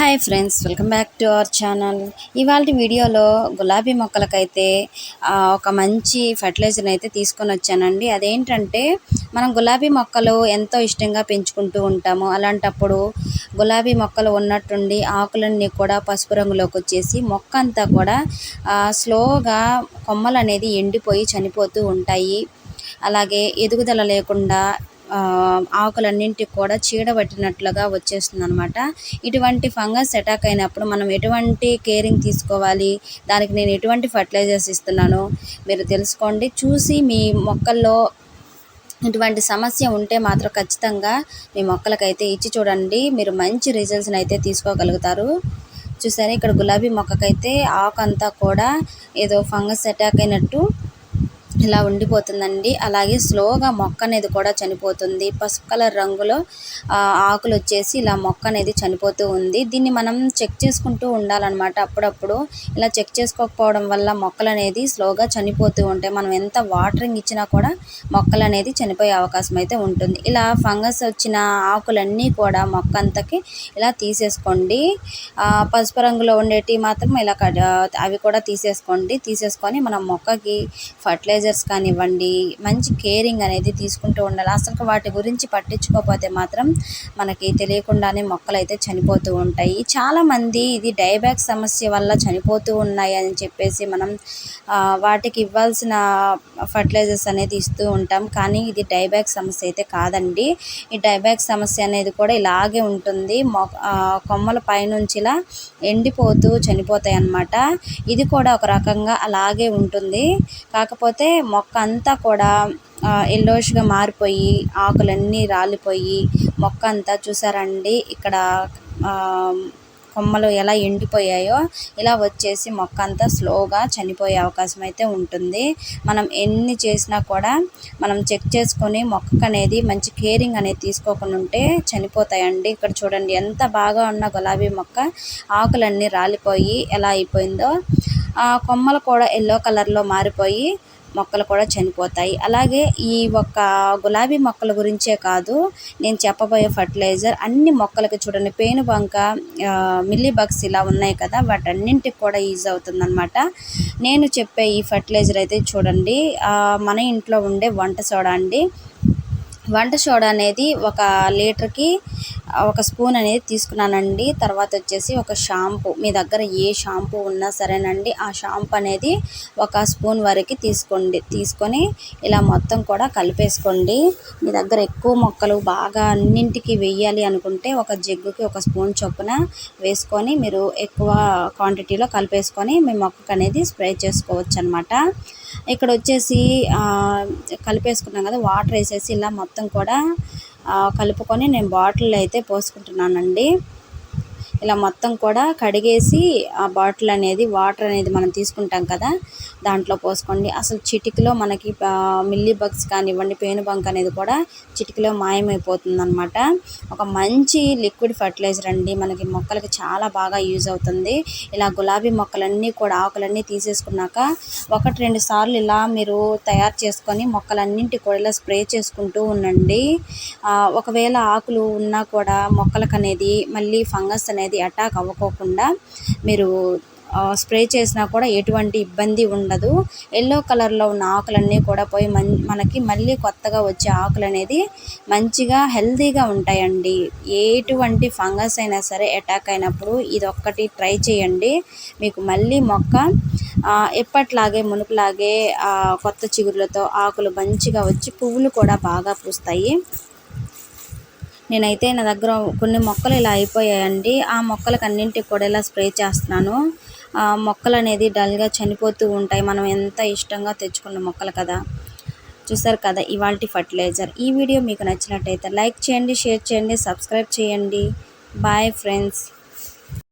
Hi friends welcome back to our channel. ఇవాళ వీడియోలో గులాబీ మొక్కలకైతే ఒక మంచి ఫర్టిలైజర్ని అయితే తీసుకొని వచ్చానండి. అదేంటంటే మనం గులాబీ మొక్కలు ఎంతో ఇష్టంగా పెంచుకుంటూ ఉంటాము. అలాంటప్పుడు గులాబీ మొక్కలు ఉన్నట్టుండి ఆకులన్నీ కూడా పసుపు రంగులోకి వచ్చేసి మొక్క అంతా కూడా స్లోగా కొమ్మలు అనేది ఎండిపోయి చనిపోతూ ఉంటాయి. అలాగే ఎదుగుదల లేకుండా ఆకులన్నింటికి కూడా చీడ పట్టినట్లుగా వచ్చేస్తుంది అనమాట ఇటువంటి ఫంగస్ అటాక్ అయినప్పుడు మనం ఎటువంటి కేరింగ్ తీసుకోవాలి? దానికి నేను ఎటువంటి ఫర్టిలైజర్స్ ఇస్తున్నాను? మీరు తెలుసుకోండి. చూసి మీ మొక్కల్లో ఇటువంటి సమస్య ఉంటే మాత్రం ఖచ్చితంగా మీ మొక్కలకైతే ఇచ్చి చూడండి. మీరు మంచి రిజల్ట్స్ని అయితే తీసుకోగలుగుతారు. చూసారా? ఇక్కడ గులాబీ మొక్కకైతే ఆకు అంతా కూడా ఏదో ఫంగస్ అటాక్ అయినట్టు ఇలా ఉండిపోతుందండి. అలాగే స్లోగా మొక్క అనేది కూడా చనిపోతుంది. పసుపు కలర్ రంగులో ఆకులు వచ్చేసి ఇలా మొక్క అనేది చనిపోతూ ఉంది. దీన్ని మనం చెక్ చేసుకుంటూ ఉండాలన్నమాట. అప్పుడప్పుడు ఇలా చెక్ చేసుకోకపోవడం వల్ల మొక్కలు అనేది స్లోగా చనిపోతూ ఉంటాయి. మనం ఎంత వాటరింగ్ ఇచ్చినా కూడా మొక్కలు అనేది చనిపోయే అవకాశం అయితే ఉంటుంది. ఇలా ఫంగస్ వచ్చిన ఆకులన్నీ కూడా మొక్క అంతకి ఇలా తీసేసుకోండి. పసుపు రంగులో ఉండేటి మాత్రం ఇలా అవి కూడా తీసేసుకోండి. తీసేసుకొని మనం మొక్కకి ఫర్టిలైజర్స్ కానివ్వండి మంచి కేరింగ్ అనేది తీసుకుంటూ ఉండాలి. అసలు వాటి గురించి పట్టించుకోకపోతే మాత్రం మనకి తెలియకుండానే మొక్కలు అయితే చనిపోతూ ఉంటాయి. చాలామంది ఇది డైబ్యాక్ సమస్య వల్ల చనిపోతూ ఉన్నాయి అని చెప్పేసి మనం వాటికి ఇవ్వాల్సిన ఫర్టిలైజర్స్ అనేది ఇస్తూ ఉంటాం. కానీ ఇది డైబ్యాక్ సమస్య అయితే కాదండి. ఈ డైబ్యాక్ సమస్య అనేది కూడా ఇలాగే ఉంటుంది. మొ కొమ్మల పైనుంచి ఇలా ఎండిపోతూ చనిపోతాయి అన్నమాట ఇది కూడా ఒక రకంగా అలాగే ఉంటుంది. కాకపోతే మొక్క అంతా కూడా ఎల్లోష్గా మారిపోయి ఆకులన్నీ రాలిపోయి మొక్క అంతా చూసారండి. ఇక్కడ కొమ్మలు ఎలా ఎండిపోయాయో ఇలా వచ్చేసి మొక్క అంతా స్లోగా చనిపోయే అవకాశం అయితే ఉంటుంది. మనం ఎన్ని చేసినా కూడా మనం చెక్ చేసుకొని మొక్కకు అనేది మంచి కేరింగ్ అనేది తీసుకోకుండా ఉంటే చనిపోతాయండి. ఇక్కడ చూడండి ఎంత బాగా ఉన్న గులాబీ మొక్క ఆకులన్నీ రాలిపోయి ఎలా అయిపోయిందో. కొమ్మలు కూడా ఎల్లో కలర్లో మారిపోయి మొక్కలు కూడా చనిపోతాయి. అలాగే ఈ ఒక్క గులాబీ మొక్కల గురించే కాదు నేను చెప్పబోయే ఫర్టిలైజర్ అన్ని మొక్కలకి చూడండి. పేను బంక మిల్లీ బగ్స్ ఇలా ఉన్నాయి కదా వాటన్నింటికి కూడా యూజ్ అవుతుందన్నమాట. నేను చెప్పే ఈ ఫర్టిలైజర్ అయితే చూడండి మన ఇంట్లో ఉండే వంట సోడా అండి. వంట సోడా అనేది ఒక లీటర్కి ఒక స్పూన్ అనేది తీసుకున్నానండి. తర్వాత వచ్చేసి ఒక షాంపూ. మీ దగ్గర ఏ షాంపూ ఉన్నా సరేనండి. ఆ షాంపూ అనేది ఒక స్పూన్ వరకు తీసుకోండి. తీసుకొని ఇలా మొత్తం కూడా కలిపేసుకోండి. మీ దగ్గర ఎక్కువ మొక్కలు బాగా అన్నింటికి వెయ్యాలి అనుకుంటే ఒక జగ్గుకి ఒక స్పూన్ చొప్పున వేసుకొని మీరు ఎక్కువ క్వాంటిటీలో కలిపేసుకొని మీ మొక్కకు అనేది స్ప్రే చేసుకోవచ్చు అనమాట ఇక్కడ వచ్చేసి కలిపేసుకున్నాం కదా వాటర్ వేసేసి ఇలా మొత్తం కూడా కలుపుకొని నేను బాటిల్ అయితే పోసుకుంటున్నానండి. ఇలా మొత్తం కూడా కడిగేసి ఆ బాటిల్ అనేది వాటర్ అనేది మనం తీసుకుంటాం కదా దాంట్లో పోసుకోండి. అసలు చిటికలో మనకి మిల్లీ బగ్స్ కానివ్వండి పేను బంక్ అనేది కూడా చిటికలో మాయమైపోతుంది అనమాట ఒక మంచి లిక్విడ్ ఫర్టిలైజర్ అండి. మనకి మొక్కలకి చాలా బాగా యూజ్ అవుతుంది. ఇలా గులాబీ మొక్కలన్నీ కూడా ఆకులన్నీ తీసేసుకున్నాక ఒకటి రెండు సార్లు ఇలా మీరు తయారు చేసుకొని మొక్కలన్నింటి కూడా ఇలా స్ప్రే చేసుకుంటూ ఉండండి. ఒకవేళ ఆకులు ఉన్నా కూడా మొక్కలకు అనేది మళ్ళీ ఫంగస్ అనేది అటాక్ అవ్వకోకుండా మీరు స్ప్రే చేసినా కూడా ఎటువంటి ఇబ్బంది ఉండదు. ఎల్లో కలర్లో ఉన్న ఆకులన్నీ కూడా పోయి మన్ మనకి మళ్ళీ కొత్తగా వచ్చే ఆకులు అనేది మంచిగా హెల్తీగా ఉంటాయండి. ఎటువంటి ఫంగస్ అయినా సరే అటాక్ అయినప్పుడు ఇది ఒక్కటి ట్రై చేయండి. మీకు మళ్ళీ మొక్క ఎప్పట్లాగే మునుపులాగే కొత్త చిగురులతో ఆకులు మంచిగా వచ్చి పువ్వులు కూడా బాగా పూస్తాయి. నేనైతే నా దగ్గర కొన్ని మొక్కలు ఇలా అయిపోయాయండి. ఆ మొక్కలకు అన్నింటికి కూడా ఇలా స్ప్రే చేస్తున్నాను. ఆ మొక్కలు అనేది డల్గా చనిపోతూ ఉంటాయి. మనం ఎంత ఇష్టంగా తెచ్చుకున్న మొక్కలు కదా. చూసారు కదా ఇవాల్టి ఫర్టిలైజర్. ఈ వీడియో మీకు నచ్చినట్టయితే లైక్ చేయండి షేర్ చేయండి సబ్స్క్రైబ్ చేయండి. Bye friends.